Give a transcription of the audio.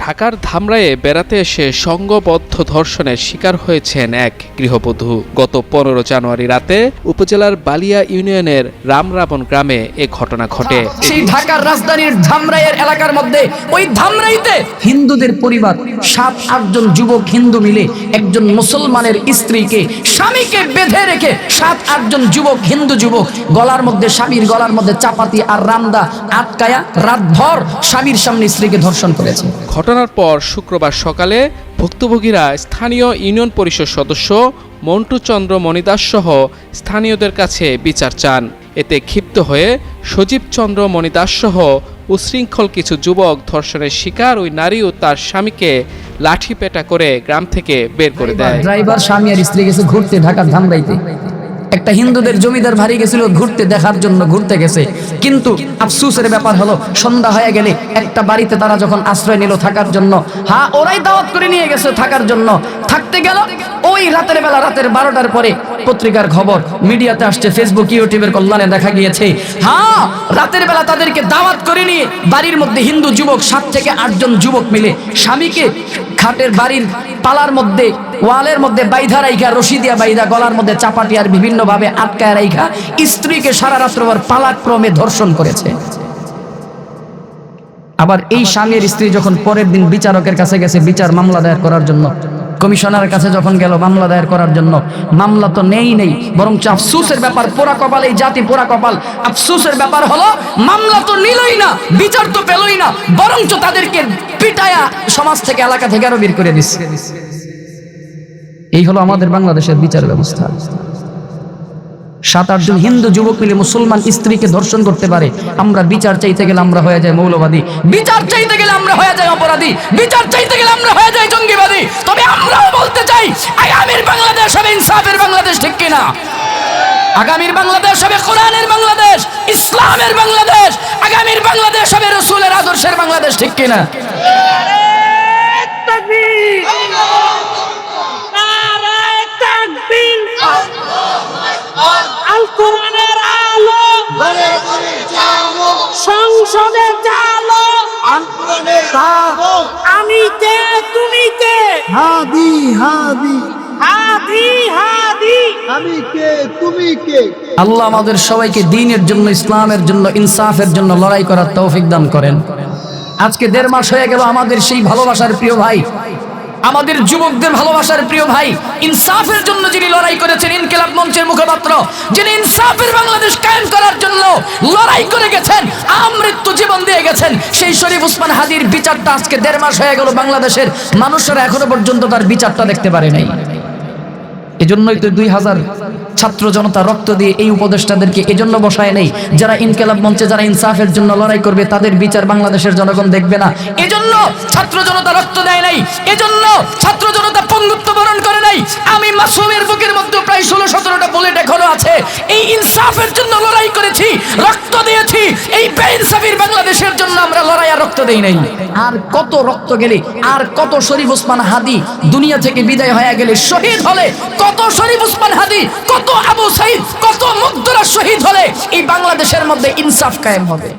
ঢাকার ধামরায়ে বেড়াতে এসে সংঘবদ্ধ ধর্ষণের শিকার হয়েছেন এক গৃহবধূ। গত পনেরো জানুয়ারি রাতে উপজেলার বালিয়া ইউনিয়নের রামরাবণ গ্রামে এ ঘটনা ঘটে। সেই ঢাকার রাজধানীর ধামরাইয়ের এলাকার মধ্যে ওই ধামরাইতে হিন্দুদের পরিবার, সাত আটজন যুবক হিন্দু মিলে একজন মুসলমানের স্ত্রীকে, স্বামীকে বেঁধে রেখে সাত আটজন যুবক, হিন্দু যুবক গলার মধ্যে স্বামীর গলার মধ্যে চাপাতি আর রামদা আটকায়া রাতভর স্বামীর সামনে স্ত্রীকে ধর্ষণ করেছে। ঘটনার পর শুক্রবার সকালে ভুক্তভোগীরা স্থানীয় ইউনিয়ন পরিষদ সদস্য মন্টু চন্দ্র মণিদাস সহ স্থানীয়দের কাছে বিচার চান। এতে ক্ষিপ্ত হয়ে সজীব চন্দ্র মণিদাস সহ উশৃঙ্খল কিছু যুবক ধর্ষণের শিকার ওই নারী ও তার স্বামীকে লাঠি পেটা করে গ্রাম থেকে বের করে দেয়। ড্রাইভার স্বামী আর স্ত্রী গেছে ঘুরতে ঢাকার ধামরাইতে। একটা হিন্দুদের জমিদার ভারী গেছিল ঘুরতে দেখার জন্য ঘুরতে গেছে। কিন্তু আফসুসের ব্যাপার হলো, সন্ধ্যা হয়ে গেলে একটা বাড়িতে তারা যখন আশ্রয় নিল থাকার জন্য হ্যাঁ ওরাই দাওয়াত করে নিয়ে গেছে থাকার জন্য। থাকতে গেল ওই রাতের বেলা, রাতের বারোটার পরে পত্রিকার খবর, মিডিয়াতে আসছে ফেসবুক ইউটিউবের কল্যাণে দেখা গিয়েছে। হ্যাঁ রাতের বেলা তাদেরকে দাওয়াত করে নিয়ে বাড়ির মধ্যে হিন্দু যুবক, সাত থেকে আটজন যুবক মিলে স্বামীকে খাটের বাড়ির পালার মধ্যে ওয়ালের মধ্যে বাইধা রাইখা, রশি দিয়া বাইধা, গলার মধ্যে চাপাটি আর বিভিন্ন ভাবে আটকায় রাইখা, স্ত্রীকে সারা রাত্রবার পালাক্রমে ধর্ষণ করেছে। আবার এই স্বামীর স্ত্রী যখন পরের দিন বিচারকের কাছে গেছে, বিচার মামলা দায়ের করার জন্য, কমিশনারের কাছে যখন গেল মামলা দায়ের করার জন্য, মামলা তো নেই নেই বরং আফসুসের ব্যাপার পোড়া কপাল এই জাতি পোড়া কপাল আফসুসের ব্যাপার হলো মামলা তো নিলই না, বিচার তো পেলই না, বরঞ্চ তাদেরকে পিটায়া সমাজ থেকে এলাকা থেকে আরও বের করে দিচ্ছে। এই হলো আমাদের বাংলাদেশের বিচার ব্যবস্থা। সাত আটজন হিন্দু যুবক মিলে মুসলমান স্ত্রীকে ধর্ষণ করতে পারে। আমরা বিচার চাইতে গেলে আমরা হয়ে যাই মৌলবাদী। বিচার চাইতে গেলে আমরা হয়ে যাই অপরাধী। বিচার চাইতে গেলে আমরা হয়ে যাই জঙ্গিবাদী। তবে আমরাও বলতে চাই, আগামীর বাংলাদেশ হবে ইনসাফের বাংলাদেশ, ঠিক কিনা? আগামীর বাংলাদেশ হবে কোরআনের বাংলাদেশ, ইসলামের বাংলাদেশ। আগামীর বাংলাদেশ হবে রসুলের আদর্শের বাংলাদেশ, ঠিক কিনা? সংসদে চালো। আমি কে তুমি কে? হাদি হাদি। হাদি হাদি। আমি কে তুমি কে? আল্লাহ আমাদের সবাইকে দিনের জন্য ইসলামের জন্য ইনসাফের জন্য লড়াই করার তৌফিক দান করেন। আজকে দেড় মাস হয়ে গেল আমাদের সেই ভালোবাসার প্রিয় ভাই। আমাদের যুবকদের ভালোবাসার প্রিয় ভাই, ইনসাফের জন্য যিনি লড়াই করেছেন ইনকিলাব মঞ্চের মুখপাত্র, যিনি ইনসাফের বাংলাদেশ কায়েম করার জন্য লড়াই করে গেছেন, আমৃত্যু জীবন দিয়ে গেছেন, সেই শরীফ উসমান হাদির বিচারটা আজকে দেড় মাস হয়ে গেল বাংলাদেশের মানুষরা এখনও পর্যন্ত তার বিচারটা দেখতে পারে নাই। এজন্যই তো দুই হাজার ছাত্র জনতা রক্ত দিয়ে এই উপদেষ্টাদেরকে এজন্য বসায় নেই। যারা ইনকেলাব মঞ্চে, যারা ইনসাফের জন্য লড়াই করবে, তাদের বিচার বাংলাদেশের জনগণ দেখবে না। এজন্য ছাত্র জনতা রক্ত দেয় নাই। এজন্য ছাত্র জনতা পঙ্গুত্ব বরণ করে নাই। আমি মাসুমের বুকের মধ্যে এই ইনসাফের জন্য লড়াই করেছি, রক্ত দিয়েছি। এই বেইনসাফির বাংলাদেশের জন্য আমরা লড়াই আর রক্ত দেই নাই। আর কত রক্ত গেলে, আর কত শরীফ ওসমান হাদি দুনিয়া থেকে বিদায় হয়ে গেলে শহীদ হলে, কত শরীফ ওসমান হাদি, কত আবু সাইদ, কত মুগ্ধরা শহীদ হলে এই বাংলাদেশের মধ্যে ইনসাফ কায়েম হবে।